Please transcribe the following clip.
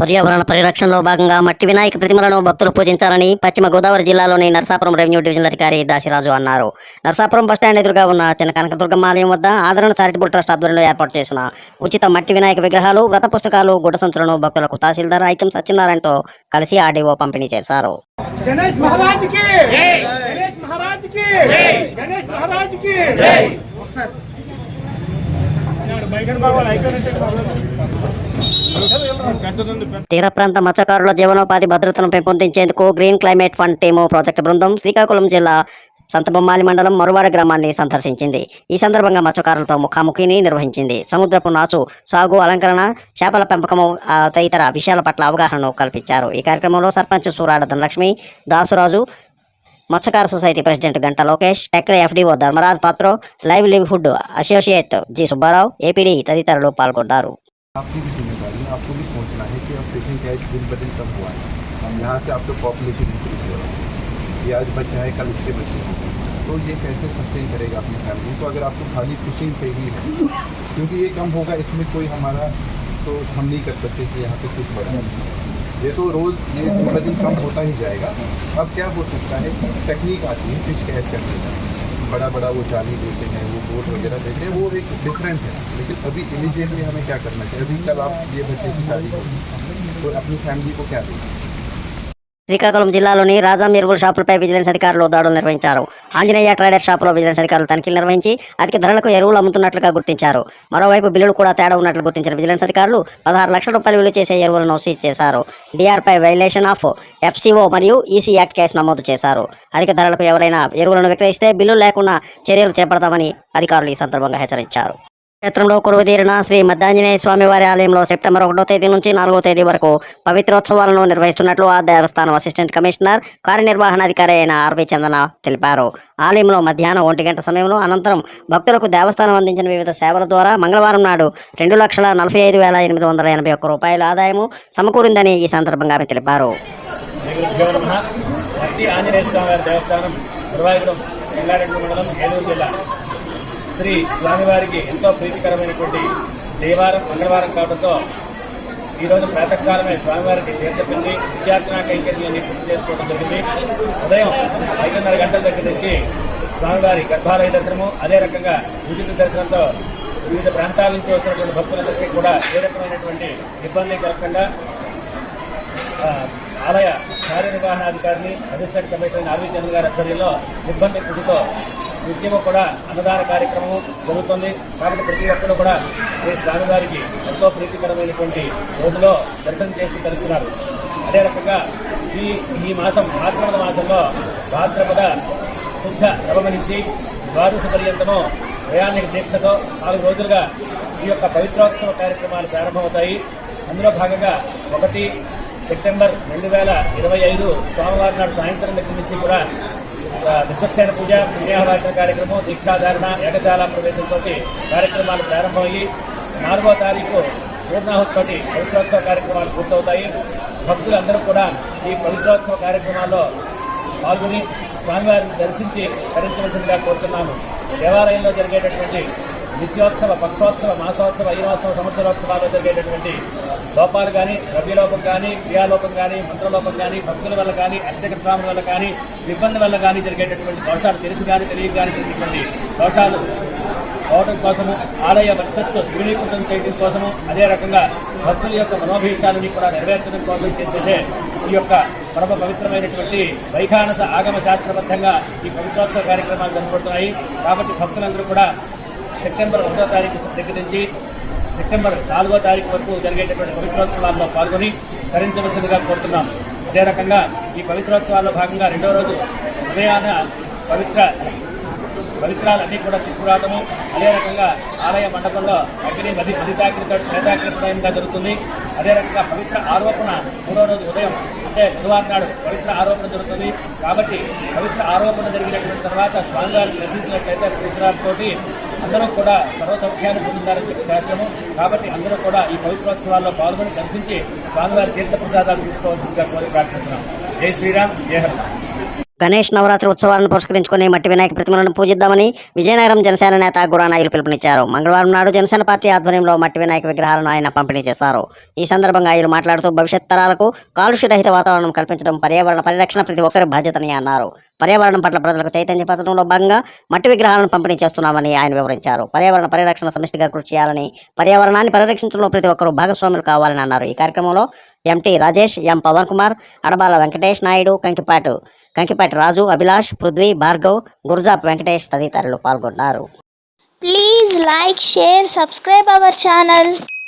పర్యావరణ పరిరక్షణలో భాగంగా మట్టి వినాయక ప్రతిమలను భక్తులు పూజించాలని పశ్చిమ గోదావరి జిల్లాలోని నర్సాపురం రెవెన్యూ డివిజన్ అధికారి దాసిరాజు అన్నారు. నరసాపురం బస్టాండ్ ఎదురుగా ఉన్న చిన్న కనకదుర్గమ్మ ఆలయం వద్ద ఆదరణ చారిటబుల్ ట్రస్ట్ ఆధ్వర్యంలో ఏర్పాటు చేసిన ఉచిత మట్టి వినాయక విగ్రహాలు వ్రత పుస్తకాలు గుడ సంచులను భక్తులకు తహసీల్దార్ ఐకం సత్యనారాయణతో కలిసి ఆర్డీఓ పంపిణీ చేశారు. తీర ప్రాంత మత్స్యకారుల జీవనోపాధి భద్రతను పెంపొందించేందుకు green climate fund team project బృందం శ్రీకాకుళం జిల్లా సంతబొమ్మాలి మండలం మరువాడ గ్రామాన్ని సందర్శించింది. ఈ సందర్భంగా మత్స్యకారులతో ముఖాముఖిని నిర్వహించింది. సముద్రపు నాచు సాగు అలంకరణ చేపల పెంపకము తదితర విషయాల పట్ల అవగాహనను కల్పించారు. ఈ కార్యక్రమంలో సర్పంచ్ సూరాడ ధనలక్ష్మి దాసురాజు మత్స్యకార society president Ganta Lokesh టెక్రే FDO Dharmaraj Patro livelihood associate G Subbarao APD తదితరులు పాల్గొన్నారు. आपकी भी सोचना है कि अब फिशिंग कैच दिन ब दिन कम हुआ है। हम यहाँ से आपका पॉपुलेशन इंक्रीज हो रहा है। ये आज बच्चा है कल इसके बच्चे होंगे। तो ये कैसे सस्टेन करेगा अपनी फैमिली को अगर आपको खाली फिशिंग पे ही है, क्योंकि ये कम होगा, इसमें कोई हमारा तो हम नहीं कर सकते कि यहाँ पे कुछ बढ़ा ये तो रोज़ ये दिन ब दिन कम होता ही जाएगा। अब क्या हो सकता है? टेक्निक आती है फ़िश कैच करने का। बड़ा बड़ा वो चाली देते हैं, वो बोट वगैरह देते हैं, वो एक डिफरेंट है। लेकिन अभी इमीजिएटली हमें क्या करना चाहिए? अभी कल आप ये बच्चे की शादी करें तो अपनी फैमिली को क्या देंगे శ్రీకాకుళం జిల్లాలోని రాజా మిరువుల షాపులపై విజిలెన్స్ అధికారులు దాడులు నిర్వహించారు. ఆంజనేయ ట్రేడర్ షాపులో విజిలెన్స్ అధికారులు తనిఖీలు నిర్వహించి అధిక ధరలకు ఎరువులు అమ్ముతున్నట్లుగా గుర్తించారు. మరోవైపు బిల్లులు కూడా తేడా ఉన్నట్లు గుర్తించిన విజిలెన్స్ అధికారులు పదహారు లక్షల రూపాయలు విలువ చేసే ఎరువులను సీజ్ చేశారు. డిఆర్పై వైలేషన్ ఆఫ్ ఎఫ్సిఓ మరియు ఈసీ యాక్ట్ కేసు నమోదు చేశారు. అధిక ధరలకు ఎవరైనా ఎరువులను విక్రయిస్తే బిల్లులు లేకుండా చర్యలు చేపడతామని అధికారులు ఈ సందర్భంగా హెచ్చరించారు. క్షేత్రంలో కొలువుదీరిన శ్రీ మద్దాంజనేయ స్వామి వారి ఆలయంలో సెప్టెంబర్ ఒకటో తేదీ నుంచి నాలుగో తేదీ వరకు పవిత్రోత్సవాలను నిర్వహిస్తున్నట్లు ఆ దేవస్థానం అసిస్టెంట్ కమిషనర్ కార్యనిర్వహణాధికారి అయిన ఆర్వి చందన తెలిపారు. ఆలయంలో మధ్యాహ్నం ఒంటి గంట సమయంలో అనంతరం భక్తులకు దేవస్థానం అందించిన వివిధ సేవల ద్వారా మంగళవారం నాడు రెండు లక్షల నలభై ఐదు వేల ఎనిమిది వందల ఎనభై ఒక్క రూపాయల ఆదాయము సమకూరిందని ఈ సందర్భంగా ఆమె తెలిపారు. ఆంజనేయ స్వామి దేవస్థానం మండలం ఏలూరు జిల్లా. శ్రీ స్వామివారికి ఎంతో ప్రీతికరమైనటువంటి దేవారం మంగళవారం కావడంతో ఈరోజు ప్రాతకాలమే స్వామివారికి తీర్థపిండి విద్యార్థినా కైంకర్యాన్ని పూర్తి చేసుకోవడం జరిగింది. ఉదయం ఐదున్నర గంటల దగ్గర నుంచి స్వామివారి గర్భాలయ దర్శనము అదే రకంగా ఉచిత దర్శనంతో వివిధ ప్రాంతాల నుంచి వచ్చినటువంటి భక్తులందరికీ కూడా ఏ రకమైనటువంటి ఇబ్బంది కలగకుండా ఆలయ కార్యనిర్వహణాధికారిని అధిష్టాన కమిషనర్ ఆర్వి చంద్ర గారి ఆధ్వర్యంలో సిబ్బంది కృషితో నిత్యము కూడా అన్నదాన కార్యక్రమం జరుగుతుంది. కాబట్టి ప్రతి ఒక్కరు కూడా శ్రీ స్వామివారికి ఎంతో ప్రీతికరమైనటువంటి రోజులో దర్శనం చేసి కలుస్తున్నారు అదే రకంగా ఈ ఈ మాసం భాద్రపద మాసంలో భాద్రపద శుద్ధ రవమనించి ద్వాదశ పర్యంతము ప్రయాణిక దీక్షతో నాలుగు రోజులుగా ఈ యొక్క పవిత్రోత్సవ కార్యక్రమాలు ప్రారంభమవుతాయి. అందులో భాగంగా ఒకటి సెప్టెంబర్ రెండు వేల ఇరవై ఐదు సోమవారం నాడు సాయంత్రం దగ్గర నుంచి కూడా విశ్వక్సేన పూజ పుణ్యాహవాచన కార్యక్రమం దీక్షాధారణ ఏకశాల ప్రవేశంతో కార్యక్రమాలు ప్రారంభమయ్యి నాలుగో తారీఖు పూర్ణాహుతోటి పవిత్రోత్సవ కార్యక్రమాలు పూర్తవుతాయి. భక్తులందరూ కూడా ఈ పవిత్రోత్సవ కార్యక్రమాల్లో పాల్గొని స్వామివారిని దర్శించి తరించవలసిందిగా కోరుతున్నాము. దేవాలయంలో జరిగేటటువంటి నిత్యోత్సవ పక్షోత్సవ మాసోత్సవ ఐనోత్సవ సంవత్సరోత్సవాల్లో జరిగేటటువంటి లోపాలు కానీ ద్రవ్యలోపం కానీ క్రియాలోపం కానీ మంత్రలోపం కానీ భక్తుల వల్ల కానీ అర్చక స్వాముల వల్ల కానీ ఇబ్బంది వల్ల కానీ జరిగేటటువంటి దోషాలు తెలిసి కానీ తెలియక కానీ జరిగేటువంటి దోషాలు పోవడం కోసము ఆలయ వర్చస్సు ద్వినీకృతం చేయడం కోసము అదే రకంగా భక్తుల యొక్క మనోభీష్టాలని కూడా నెరవేర్చడం కోసం చేసేదే ఈ యొక్క పరమ పవిత్రమైనటువంటి వైఖానస ఆగమ శాస్త్రబద్ధంగా ఈ పవిత్రోత్సవ కార్యక్రమాలు జరుగుతున్నాయి కాబట్టి భక్తులందరూ కూడా సెప్టెంబర్ ఒకటో తారీఖు దగ్గర నుంచి సెప్టెంబర్ నాలుగో తారీఖు వరకు జరిగేటటువంటి పవిత్రోత్సవాల్లో పాల్గొని ధరించవలసిందిగా కోరుతున్నాం. అదే రకంగా ఈ పవిత్రోత్సవాల్లో భాగంగా రెండో రోజు ఉదయాన పవిత్ర పవిత్రాలన్నీ కూడా తీసుకురావడము అదే రకంగా ఆలయ మండపంలో అగ్ని నది ఫలితాకృత ఫలితాకృతంగా జరుగుతుంది. అదే రకంగా పవిత్ర ఆరోపణ మూడో రోజు ఉదయం అంటే బుధవారం నాడు పవిత్ర ఆరోపణ జరుగుతుంది. కాబట్టి పవిత్ర ఆరోపణ జరిగినటువంటి తర్వాత స్వామివారిని దర్శించినట్లయితే పవిత్రాలతోటి అందరూ కూడా సర్వసౌఖ్యాన్ని పొందుతారని చెప్పి శాస్త్రము కాబట్టి అందరూ కూడా ఈ పవిత్రోత్సవాల్లో పాల్గొని దర్శించి స్వామివారి తీర్థ ప్రసాదాలు తీసుకోవాల్సిందిగా కోరి ప్రార్థిస్తున్నాం. జై శ్రీరామ్ జయ హరి గణేష్ నవరాత్రి ఉత్సవాలను పురస్కరించుకుని మట్టి వినాయక ప్రతిమలను పూజిద్దామని విజయనగరం జనసేన నేత గురానాయులు పిలుపునిచ్చారు. మంగళవారం నాడు జనసేన పార్టీ ఆధ్వర్యంలో మట్టి వినాయక విగ్రహాలను ఆయన పంపిణీ చేశారు. ఈ సందర్భంగా ఆయన మాట్లాడుతూ భవిష్యత్ తరాలకు కాలుష్య రహిత వాతావరణం కల్పించడం పర్యావరణ పరిరక్షణ ప్రతి ఒక్కరి బాధ్యతని అన్నారు. పర్యావరణం పట్ల ప్రజలకు చైతన్యపరచడంలో భాగంగా మట్టి విగ్రహాలను పంపిణీ చేస్తున్నామని ఆయన వివరించారు. పర్యావరణ పరిరక్షణ సమిష్టిగా కృషి చేయాలని పర్యావరణాన్ని పరిరక్షించడంలో ప్రతి ఒక్కరూ భాగస్వాములు కావాలని అన్నారు. ఈ కార్యక్రమంలో ఎంటీ రాజేష్ ఎం పవన్ కుమార్ అడబాల వెంకటేష్ నాయుడు కంకిపాటు కంకిపాటి రాజు అభిలాష్ పృథ్వీ భార్గవ్ గురుజాప్ వెంకటేష్ తదితరులు పాల్గొన్నారు. Please like share subscribe our channel.